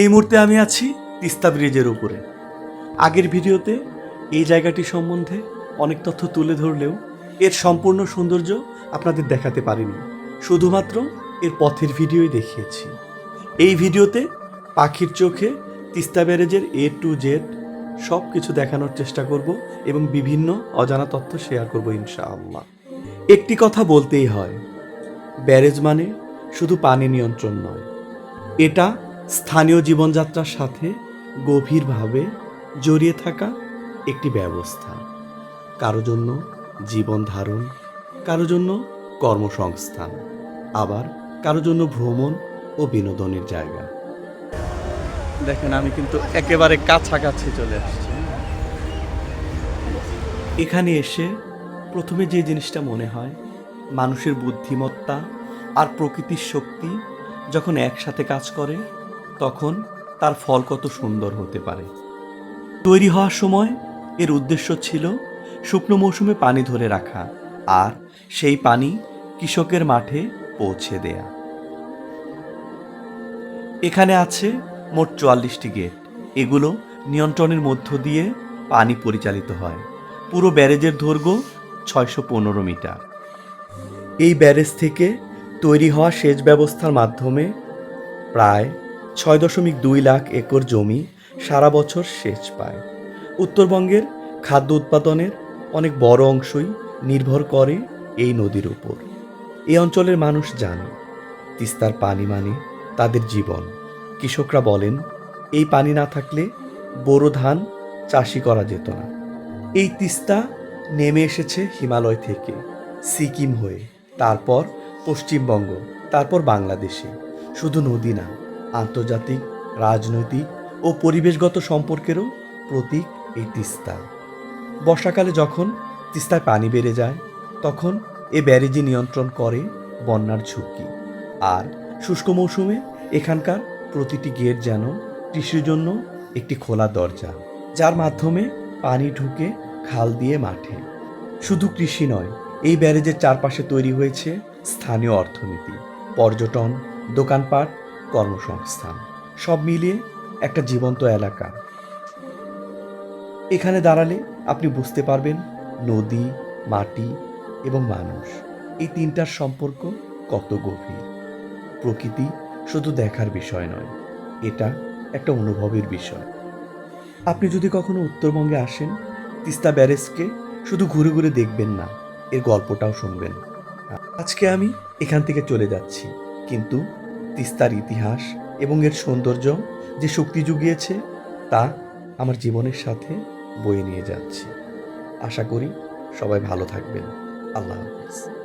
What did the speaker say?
এই মুহূর্তে আমি আছি তিস্তা ব্রিজের উপরে। আগের ভিডিওতে এই জায়গাটি সম্বন্ধে অনেক তথ্য তুলে ধরলেও এর সম্পূর্ণ সৌন্দর্য আপনাদের দেখাতে পারিনি। শুধুমাত্র এর পথের ভিডিওই দেখিয়েছি। এই ভিডিওতে পাখির চোখে তিস্তা ব্যারেজের এ টু জেড সব কিছু দেখানোর চেষ্টা করব এবং বিভিন্ন অজানা তথ্য শেয়ার করব ইনশাআল্লাহ। একটি কথা বলতেই হয়, ব্যারেজ মানে শুধু পানি নিয়ন্ত্রণ নয়। এটা স্থানীয় জীবনযাত্রার সাথে গভীরভাবে জড়িয়ে থাকা একটি ব্যবস্থা। কারও জন্য জীবন ধারণ, কারও জন্য কর্মসংস্থান, আবার কারও জন্য ভ্রমণ ও বিনোদনের জায়গা। দেখেন, আমি কিন্তু একেবারে কাছাকাছি চলে আসছি। এখানে এসে প্রথমে যে জিনিসটা মনে হয়, মানুষের বুদ্ধিমত্তা আর প্রকৃতির শক্তি যখন একসাথে কাজ করে তখন তার ফল কত সুন্দর হতে পারে। তৈরি হওয়ার সময় এর উদ্দেশ্য ছিল শুকনো মৌসুমে পানি ধরে রাখা আর সেই পানি কৃষকের মাঠে পৌঁছে দেয়া। এখানে আছে মোট চুয়াল্লিশটি গেট। এগুলো নিয়ন্ত্রণের মধ্য দিয়ে পানি পরিচালিত হয়। পুরো ব্যারেজের দৈর্ঘ্য ছয়শো পনেরো মিটার। এই ব্যারেজ থেকে তৈরি হওয়া সেচ ব্যবস্থার মাধ্যমে প্রায় ছয় দশমিক দুই লাখ একর জমি সারা বছর সেচ পায়। উত্তরবঙ্গের খাদ্য উৎপাদনের অনেক বড় অংশই নির্ভর করে এই নদীর উপর। এই অঞ্চলের মানুষ জানে, তিস্তার পানি মানে তাদের জীবন। কৃষকরা বলেন, এই পানি না থাকলে বোরো ধান চাষি করা যেত না। এই তিস্তা নেমে এসেছে হিমালয় থেকে, সিকিম হয়ে, তারপর পশ্চিমবঙ্গ, তারপর বাংলাদেশে। শুধু নদী না আন্তর্জাতিক, রাজনৈতিক ও পরিবেশগত সম্পর্কেরও প্রতীক এই তিস্তা। বর্ষাকালে যখন তিস্তায় পানি বেড়ে যায়, তখন এ ব্যারেজি নিয়ন্ত্রণ করে বন্যার ঝুঁকি। আর শুষ্ক মৌসুমে এখানকার প্রতিটি গেট যেন কৃষির জন্য একটি খোলা দরজা, যার মাধ্যমে পানি ঢুকে খাল দিয়ে মাঠে। শুধু কৃষি নয়, এই ব্যারেজের চারপাশে তৈরি হয়েছে স্থানীয় অর্থনীতি, পর্যটন, দোকানপাট কর্মসংস্থান। সব মিলিয়ে একটা জীবন্ত এলাকা। এখানে দাঁড়ালে আপনি বুঝতে পারবেন নদী, মাটি এবং মানুষ। এই তিনটার সম্পর্ক কত গভীর। প্রকৃতি শুধু দেখার বিষয় নয়, এটা একটা অনুভবের বিষয়। আপনি যদি কখনো উত্তরবঙ্গে আসেন, তিস্তা ব্যারেজকে শুধু ঘুরে ঘুরে দেখবেন না, এর গল্পটাও শুনবেন। আজকে আমি এখান থেকে চলে যাচ্ছি, কিন্তু তিস্তার ইতিহাস এবং এর সৌন্দর্য যে শক্তি জুগিয়েছে, তা আমার জীবনের সাথে বয়ে নিয়ে যাচ্ছে। আশা করি সবাই ভালো থাকবেন। আল্লাহ হাফিজ।